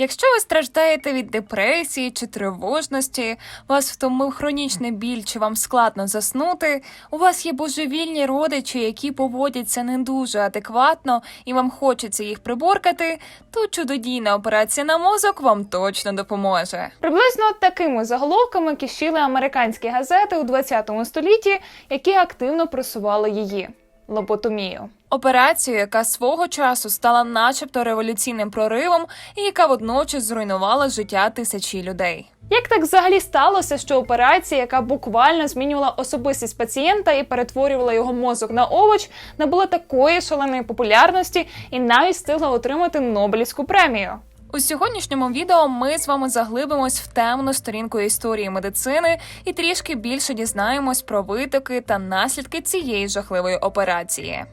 Якщо ви страждаєте від депресії чи тривожності, вас втомив хронічний біль чи вам складно заснути, у вас є божевільні родичі, які поводяться не дуже адекватно і вам хочеться їх приборкати, то чудодійна операція на мозок вам точно допоможе. Приблизно такими заголовками кишіли американські газети у 20 столітті, які активно просували її лоботомію. Операцію, яка свого часу стала начебто революційним проривом і яка водночас зруйнувала життя тисячі людей. Як так взагалі сталося, що операція, яка буквально змінювала особистість пацієнта і перетворювала його мозок на овоч, набула такої шаленої популярності і навіть встигла отримати Нобелівську премію? У сьогоднішньому відео ми з вами заглибимось в темну сторінку історії медицини і трішки більше дізнаємось про витоки та наслідки цієї жахливої операції.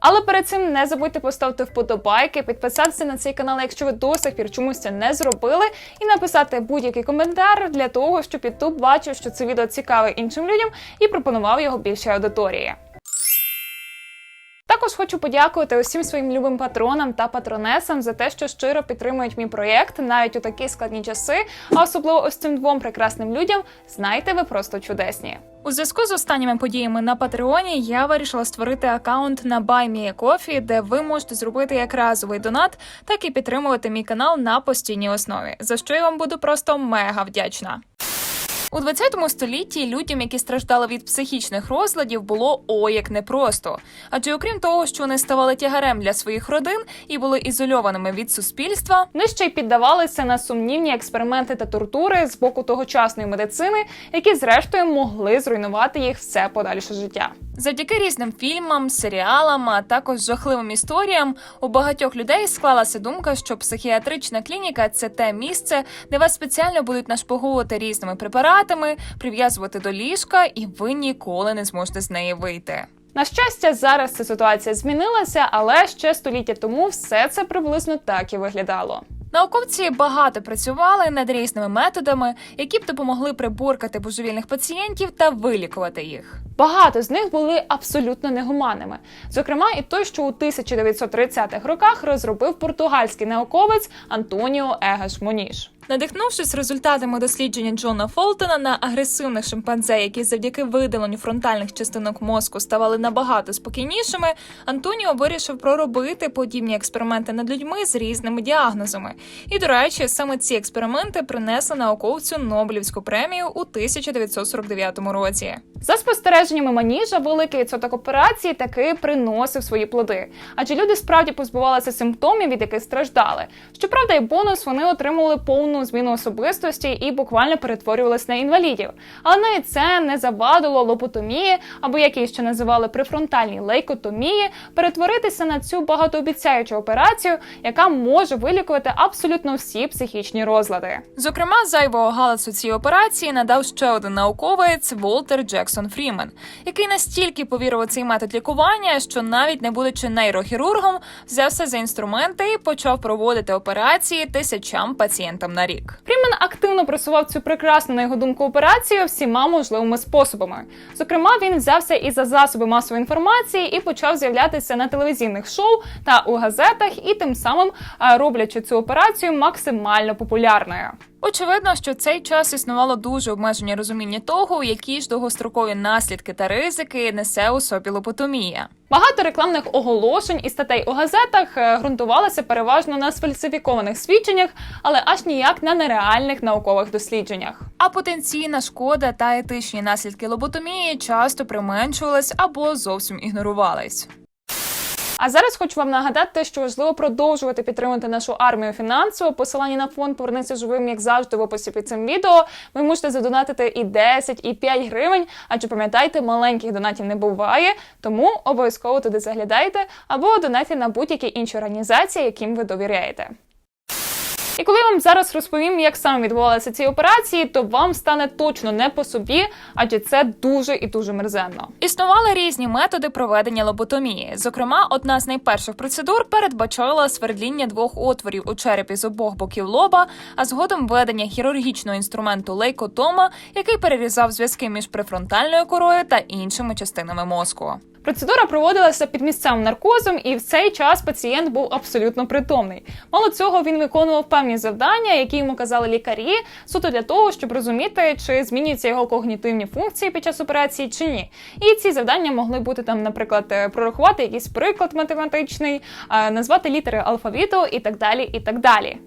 Але перед цим не забудьте поставити вподобайки, підписатися на цей канал, якщо ви до сих пір чомусь це не зробили, і написати будь-який коментар для того, щоб YouTube бачив, що це відео цікаве іншим людям і пропонував його більшій аудиторії. Також хочу подякувати усім своїм любим патронам та патронесам за те, що щиро підтримують мій проєкт навіть у такі складні часи. А особливо ось цим двом прекрасним людям знайте, ви просто чудесні. У зв'язку з останніми подіями на Патреоні я вирішила створити аккаунт на BuyMeACoffee, де ви можете зробити як разовий донат, так і підтримувати мій канал на постійній основі, за що я вам буду просто мега вдячна. У 20 столітті людям, які страждали від психічних розладів, було о як непросто. Адже окрім того, що вони ставали тягарем для своїх родин і були ізольованими від суспільства, Вони ще й піддавалися на сумнівні експерименти та тортури з боку тогочасної медицини, які зрештою могли зруйнувати їх все подальше життя. Завдяки різним фільмам, серіалам, а також жахливим історіям, у багатьох людей склалася думка, що психіатрична клініка це те місце, де вас спеціально будуть нашпиговувати різними препаратами, прив'язувати до ліжка, і ви ніколи не зможете з неї вийти. На щастя, зараз ця ситуація змінилася, але ще століття тому все це приблизно так і виглядало. Науковці багато працювали над різними методами, які б допомогли приборкати божевільних пацієнтів та вилікувати їх. Багато з них були абсолютно негуманними. Зокрема, і той, що у 1930-х роках розробив португальський науковець Антоніо Егаш Моніш. Надихнувшись результатами дослідження Джона Фолтона на агресивних шимпанзе, які завдяки видаленню фронтальних частинок мозку ставали набагато спокійнішими, Антоніо вирішив проробити подібні експерименти над людьми з різними діагнозами. І, до речі, саме ці експерименти принесли науковцю Нобелівську премію у 1949 році. За спостереженнями Маніжа, великий відсоток операцій таки приносив свої плоди, адже люди справді позбувалися симптомів, від яких страждали. Щоправда, і бонус вони отримували повну зміну особистості і буквально перетворювалися на інвалідів. Але навіть це не завадило лопотомії, або як її ще називали префронтальній лейкотомії, перетворитися на цю багатообіцяючу операцію, яка може вилікувати абсолютно всі психічні розлади. Зокрема, зайвого галасу цій операції надав ще один науковець Волтер Джексон Фрімен, який настільки повірив у цей метод лікування, що навіть не будучи нейрохірургом, взявся за інструменти і почав проводити операції тисячам пацієнтам на рік. Фрімен активно просував цю прекрасну, на його думку, операцію всіма можливими способами. Зокрема, він взявся і за засоби масової інформації і почав з'являтися на телевізійних шоу та у газетах, і тим самим роблячи цю операцію максимально популярною. Очевидно, що цей час існувало дуже обмеження розуміння того, які ж довгострокові наслідки та ризики несе у собі лопотомія. Багато рекламних оголошень і статей у газетах е, ґрунтувалися переважно на сфальсифікованих свідченнях, але аж ніяк на нереальних наукових дослідженнях. А потенційна шкода та етичні наслідки лоботомії часто применшувались або зовсім ігнорувались. А зараз хочу вам нагадати, що важливо продовжувати підтримувати нашу армію фінансово. Посилання на фонд повернеться живим, як завжди, в описі під цим відео. Ви можете задонатити і 10, і 5 гривень. Адже пам'ятайте, маленьких донатів не буває, тому обов'язково туди заглядайте або донатіть на будь-які інші організації, яким ви довіряєте. І коли я вам зараз розповім, як саме відбувалися ці операції, то вам стане точно не по собі, адже це дуже і дуже мерзенно. Існували різні методи проведення лоботомії. Зокрема, одна з найперших процедур передбачала свердління двох отворів у черепі з обох боків лоба, а згодом введення хірургічного інструменту лейкотома, який перерізав зв'язки між префронтальною корою та іншими частинами мозку. Процедура проводилася під місцевим наркозом, і в цей час пацієнт був абсолютно притомний. Мало цього, він виконував певні завдання, які йому казали лікарі, суто для того, щоб розуміти, чи змінюються його когнітивні функції під час операції чи ні. І ці завдання могли бути там, наприклад, е, прорахувати якийсь приклад математичний, е, назвати літери алфавіту і так далі. і так далі.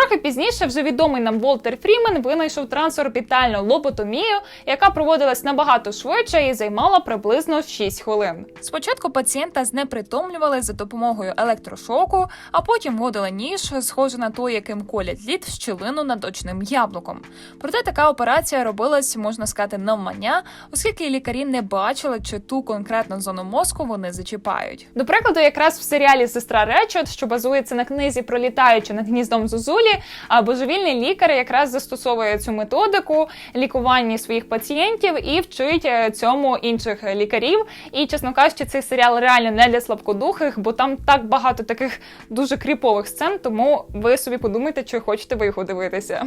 Трохи пізніше вже відомий нам Волтер Фрімен винайшов трансорбітальну лоботомію, яка проводилась набагато швидше і займала приблизно 6 хвилин. Спочатку пацієнта знепритомлювали за допомогою електрошоку, а потім вводили ніж, схожий на той, яким колять лід в щілину над очним яблуком. Проте така операція робилась, можна сказати, навмання, оскільки лікарі не бачили, чи ту конкретну зону мозку вони зачіпають. До прикладу, якраз в серіалі Сестра Речет, що базується на книзі пролітаючи над гніздом Зозулі, а божевільний лікар якраз застосовує цю методику лікування своїх пацієнтів і вчить е, цьому інших лікарів. І чесно кажучи, цей серіал реально не для слабкодухих, бо там так багато таких дуже кріпових сцен. Тому ви собі подумайте, чи хочете ви його дивитися.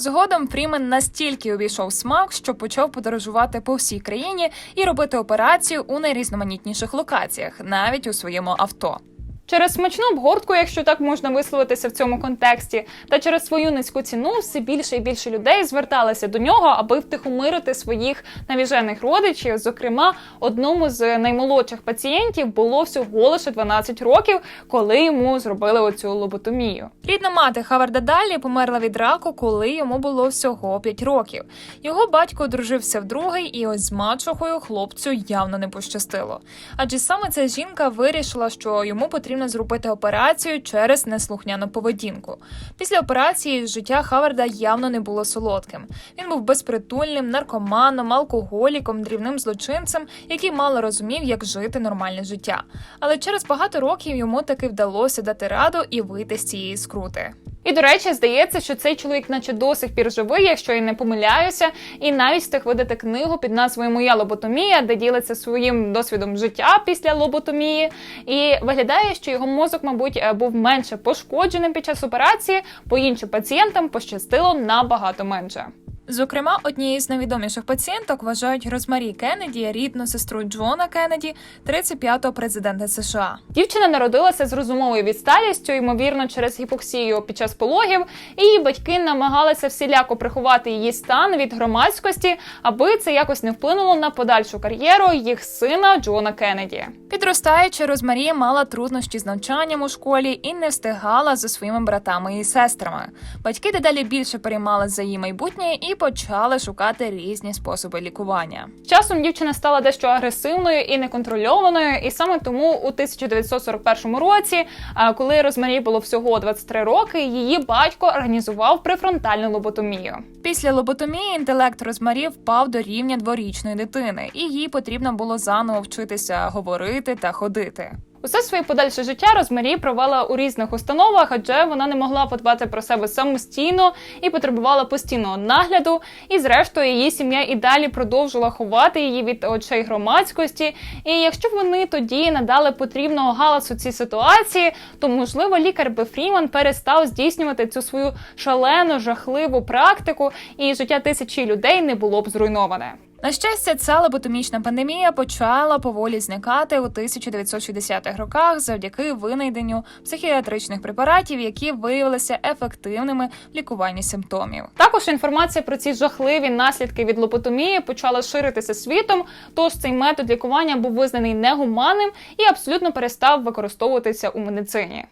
Згодом Фрімен настільки обійшов смак, що почав подорожувати по всій країні і робити операцію у найрізноманітніших локаціях, навіть у своєму авто. Через смачну обгортку, якщо так можна висловитися в цьому контексті, та через свою низьку ціну все більше і більше людей зверталися до нього, аби втихомирити своїх навіжених родичів. Зокрема, одному з наймолодших пацієнтів було всього лише 12 років, коли йому зробили оцю лоботомію. Рідна мати Хаварда Далі померла від раку, коли йому було всього 5 років. Його батько одружився вдруге, і ось з мачухою хлопцю явно не пощастило. Адже саме ця жінка вирішила, що йому потрібно зробити операцію через неслухняну поведінку. Після операції життя Хаварда явно не було солодким. Він був безпритульним, наркоманом, алкоголіком, дрібним злочинцем, який мало розумів, як жити нормальне життя. Але через багато років йому таки вдалося дати раду і вийти з цієї скрути. І до речі, здається, що цей чоловік, наче до сих пір живий, якщо я не помиляюся, і навіть встиг видати книгу під назвою Моя лоботомія, де ділиться своїм досвідом життя після лоботомії. І виглядає, що його мозок, мабуть, е, був менше пошкодженим під час операції, бо іншим пацієнтам пощастило набагато менше. Зокрема, однією з найвідоміших пацієнток вважають Розмарі Кеннеді, рідну сестру Джона Кеннеді, 35-го президента США. Дівчина народилася з розумовою відсталістю, ймовірно, через гіпоксію під час пологів. І її батьки намагалися всіляко приховати її стан від громадськості, аби це якось не вплинуло на подальшу кар'єру їх сина Джона Кеннеді. Підростаючи, Розмарі мала труднощі з навчанням у школі і не встигала за своїми братами і сестрами. Батьки дедалі більше переймали за її майбутнє і почали шукати різні способи лікування. З Часом дівчина стала дещо агресивною і неконтрольованою, і саме тому у 1941 році, коли Розмарі було всього 23 роки, її батько організував префронтальну лоботомію. Після лоботомії інтелект Розмарі впав до рівня дворічної дитини, і їй потрібно було заново вчитися говорити та ходити. Усе своє подальше життя Розмарі провела у різних установах, адже вона не могла подбати про себе самостійно і потребувала постійного нагляду. І, зрештою, її сім'я і далі продовжила ховати її від очей громадськості. І якщо б вони тоді надали потрібного галасу цій ситуації, то можливо лікар би Фріман перестав здійснювати цю свою шалену жахливу практику, і життя тисячі людей не було б зруйноване. На щастя, ця лоботомічна пандемія почала поволі зникати у 1960-х роках завдяки винайденню психіатричних препаратів, які виявилися ефективними в лікуванні симптомів. Також інформація про ці жахливі наслідки від лопотомії почала ширитися світом. Тож цей метод лікування був визнаний негуманним і абсолютно перестав використовуватися у медицині.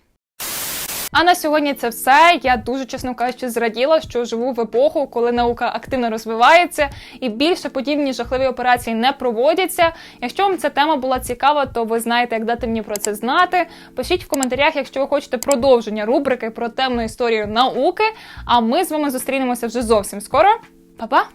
А на сьогодні це все. Я дуже чесно кажучи, зраділа, що живу в епоху, коли наука активно розвивається і більше подібні жахливі операції не проводяться. Якщо вам ця тема була цікава, то ви знаєте, як дати мені про це знати. Пишіть в коментарях, якщо ви хочете продовження рубрики про темну історію науки. А ми з вами зустрінемося вже зовсім скоро. Па-па!